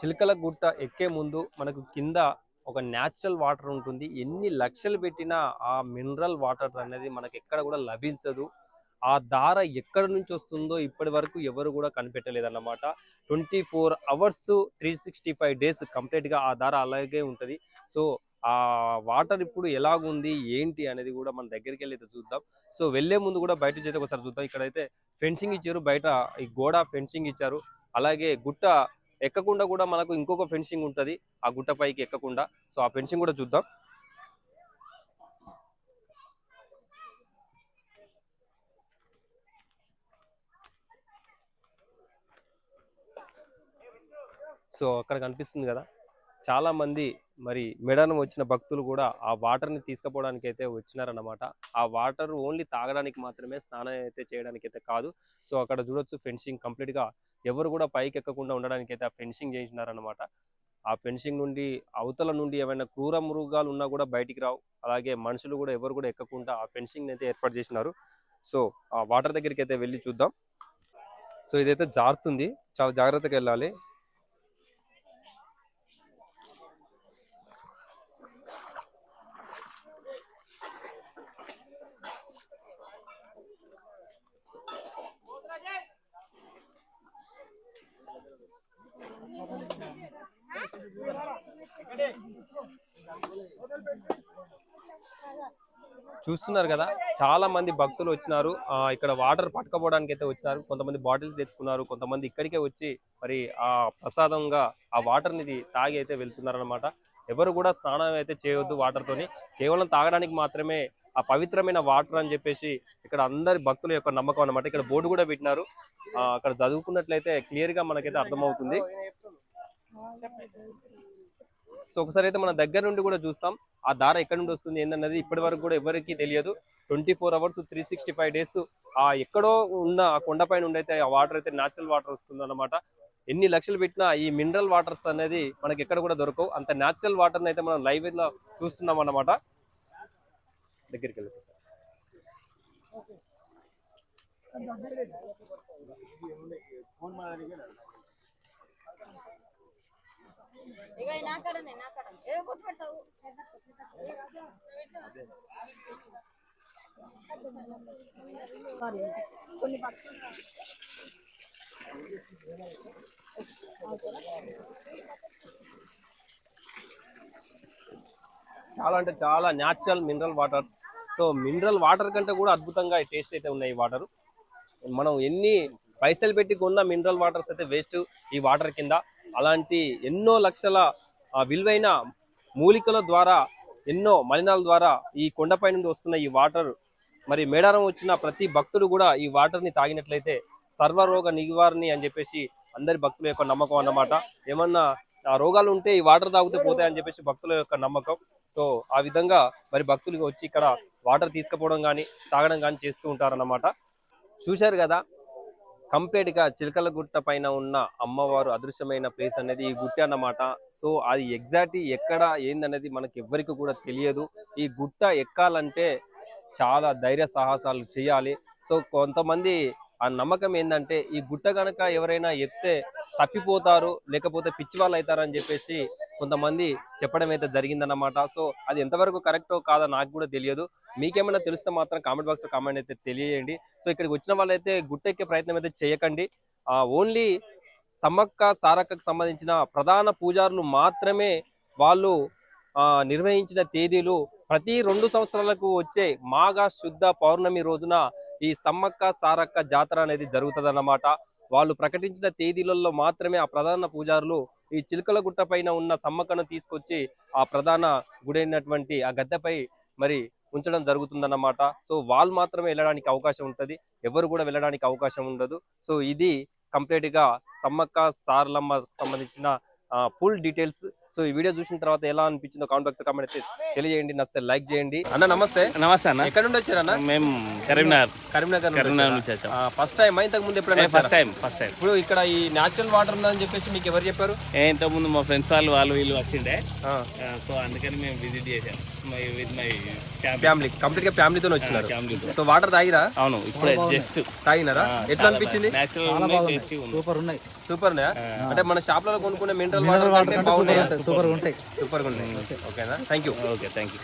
చిలకల గుట్ట ఎక్కే ముందు మనకు కింద ఒక న్యాచురల్ వాటర్ ఉంటుంది. ఎన్ని లక్షలు పెట్టినా ఆ మినరల్ వాటర్ అనేది మనకి ఎక్కడ కూడా లభించదు. ఆ దార ఎక్కడ నుంచి వస్తుందో ఇప్పటి వరకు ఎవరు కూడా కనిపెట్టలేదన్నమాట. Twenty four hours three sixty five days కంప్లీట్గా ఆ దార అలాగే ఉంటుంది. సో ఆ వాటర్ ఇప్పుడు ఎలాగుంది ఏంటి అనేది కూడా మన దగ్గరికి వెళ్ళి అయితే చూద్దాం. సో వెళ్ళే ముందు కూడా బయట నుంచి ఒకసారి చూద్దాం. ఇక్కడైతే ఫెన్సింగ్ ఇచ్చారు బయట ఈ గోడ ఫెన్సింగ్ ఇచ్చారు. అలాగే గుట్ట ఎక్కకుండా కూడా మనకు ఇంకొక ఫెన్సింగ్ ఉంటుంది. ఆ గుట్ట పైకి ఎక్కకుండా. సో ఆ ఫెన్సింగ్ కూడా చూద్దాం. సో అక్కడ కనిపిస్తుంది కదా. చాలా మంది మరి మెడను వచ్చిన భక్తులు కూడా ఆ వాటర్ని తీసుకుపోవడానికి అయితే వచ్చినారన్నమాట. ఆ వాటర్ ఓన్లీ తాగడానికి మాత్రమే స్నానం అయితే చేయడానికి అయితే కాదు. సో అక్కడ చూడొచ్చు ఫెన్సింగ్ కంప్లీట్గా ఎవరు కూడా పైకి ఎక్కకుండా ఉండడానికి అయితే ఆ ఫెన్సింగ్ చేసినారన్నమాట. ఆ ఫెన్సింగ్ నుండి అవతల నుండి ఏమైనా క్రూర మృగాలు ఉన్నా కూడా బయటికి రావు. అలాగే మనుషులు కూడా ఎవరు కూడా ఎక్కకుండా ఆ ఫెన్సింగ్ అయితే ఏర్పాటు చేసినారు. సో ఆ వాటర్ దగ్గరికి అయితే వెళ్ళి చూద్దాం. సో ఇదైతే జారుతుంది. చాలా జాగ్రత్తగా వెళ్ళాలి. చూస్తున్నారు కదా చాలా మంది భక్తులు వచ్చినారు. ఇక్కడ వాటర్ పట్టుకపోవడానికి అయితే వచ్చినారు. కొంతమంది బాటిల్స్ తెచ్చుకున్నారు. కొంతమంది ఇక్కడికే వచ్చి మరి ఆ ప్రసాదంగా ఆ వాటర్ని తాగి అయితే వెళ్తున్నారు అనమాట ఎవరు కూడా స్నానం అయితే చేయవద్దు వాటర్ తోని. కేవలం తాగడానికి మాత్రమే ఆ పవిత్రమైన వాటర్ అని చెప్పేసి ఇక్కడ అందరి భక్తుల యొక్క నమ్మకం అన్నమాట. ఇక్కడ బోర్డు కూడా పెట్టినారు. అక్కడ చదువుకున్నట్లయితే క్లియర్గా మనకైతే అర్థమవుతుంది. సో ఒకసారి అయితే మన దగ్గర నుండి కూడా చూస్తాం. ఆ దార ఎక్కడ నుండి వస్తుంది ఏందన్నది ఇప్పటి వరకు కూడా ఎవరికి తెలియదు. Twenty four hours three sixty five days ఆ ఎక్కడో ఉన్న ఆ కొండపైన నుండి అయితే ఆ వాటర్ అయితే న్యాచురల్ వాటర్ వస్తుంది ఎన్ని లక్షలు పెట్టినా ఈ మినరల్ వాటర్స్ అనేది మనకి ఎక్కడ కూడా దొరకవు. అంత న్యాచురల్ వాటర్ అయితే మనం లైవ్లో చూస్తున్నాం అన్నమాట. దగ్గరికి వెళ్ళి ఇక నా కాడ నా కాడ. ఏ కొట్టు పెడతావు? కొన్ని పక్షులు చాలా అంటే చాలా natural mineral water so mineral water కంటే కూడా అద్భుతంగా టేస్ట్ అయితే ఉన్నాయి ఈ వాటర్ మనం ఎన్ని పైసలు పెట్టి కొన్న మినరల్ వాటర్స్ అయితే వేస్ట్ ఈ వాటర్ కింద. అలాంటి ఎన్నో లక్షల ఆ, విలువైన మూలికల ద్వారా ఎన్నో మలినాల ద్వారా ఈ కొండపై నుండి వస్తున్న ఈ వాటర్ మరి మేడారం వచ్చిన ప్రతి భక్తుడు కూడా ఈ వాటర్ని తాగినట్లయితే సర్వరోగ నివారణి అని చెప్పేసి అందరి భక్తుల యొక్క నమ్మకం అన్నమాట. ఏమన్నా ఆ రోగాలు ఉంటే ఈ వాటర్ తాగితే పోతాయి అని చెప్పేసి భక్తుల యొక్క నమ్మకం. సో ఆ విధంగా మరి భక్తులు వచ్చి ఇక్కడ వాటర్ తీసుకుపోవడం కానీ తాగడం కానీ చేస్తూ ఉంటారన్నమాట. చూశారు కదా కంపేర్డ్గా గా చిలకల గుట్ట పైన ఉన్న అమ్మవారు అదృశ్యమైన ప్లేస్ అనేది ఈ గుట్ట అన్నమాట. సో అది ఎగ్జాక్ట్ ఎక్కడ ఏందనేది మనకి ఎవ్వరికి కూడా తెలియదు. ఈ గుట్ట ఎక్కాలంటే చాలా ధైర్య సాహసాలు చేయాలి. సో కొంతమంది ఆ నమ్మకం ఏంటంటే ఈ గుట్ట గనక ఎవరైనా ఎత్తే తప్పిపోతారు లేకపోతే పిచ్చి వాళ్ళు అవుతారని చెప్పేసి కొంతమంది చెప్పడం అయితే జరిగిందన్నమాట. సో అది ఎంతవరకు కరెక్టో కాదో నాకు కూడా తెలియదు. మీకేమైనా తెలిస్తే మాత్రం కామెంట్ బాక్స్లో కామెంట్ అయితే తెలియజేయండి. సో ఇక్కడికి వచ్చిన వాళ్ళైతే గుట్టెక్కే ప్రయత్నం అయితే చేయకండి. ఓన్లీ సమ్మక్క సారక్కకు సంబంధించిన ప్రధాన పూజారులు మాత్రమే వాళ్ళు ఆ, నిర్వహించిన తేదీలు ప్రతి రెండు సంవత్సరాలకు వచ్చే మాఘ శుద్ధ పౌర్ణమి రోజున ఈ సమ్మక్క సారక్క జాతర అనేది జరుగుతుంది వాళ్ళు ప్రకటించిన తేదీలలో మాత్రమే ఆ ప్రధాన పూజారులు ఈ చిలుకల గుట్ట పైన ఉన్న సమ్మక్కను తీసుకొచ్చి ఆ ప్రధాన గుడైనటువంటి ఆ గద్దెపై మరి ఉంచడం జరుగుతుందన్నమాట. సో వాళ్ళు మాత్రమే వెళ్ళడానికి అవకాశం ఉంటది. ఎవరు కూడా వెళ్ళడానికి అవకాశం ఉండదు. సో ఇది కంప్లీట్గా సమ్మక్క సారలమ్మ సంబంధించిన ఫుల్ డీటెయిల్స్ సో ఈ వీడియో చూసిన తర్వాత ఎలా అనిపించిందో కామెంట్ బాక్స్ కామెంట్ అయితే తెలియజేయండి. నచ్చితే లైక్ చేయండి. అన్న నమస్తే. నమస్తే అన్న. ఎక్కడ నుండి వచ్చారు మేము కరీంనగర్. కరీంనగర్ కరీంనగర్ నుంచి ఫస్ట్ టైం ఇంతకు ముందు ఎప్పుడైనా ఫస్ట్ టైం ఫస్ట్ టైం ఇప్పుడు ఇక్కడ ఈ న్యాచురల్ వాటర్ ఉందని చెప్పేసి మీకు ఎవరు చెప్పారు? ఇంతకు ముందు మా ఫ్రెండ్స్ వాళ్ళు వాళ్ళు వీళ్ళు వచ్చిండే. సో అందుకని మేము విజిట్ చేశాం. ఫ్యామిలీ వాటర్ అవును ఇప్పుడే ఎట్లా అనిపించింది? సూపర్ ఉన్నాయి. సూపర్ అంటే మన షాప్లో కొనుక్కునే మినరల్ వాటర్ బాగున్నాయి? సూపర్. ఉంటాయి. సూపర్ ఉంటాయి. ఓకేనా? Thank you okay thank you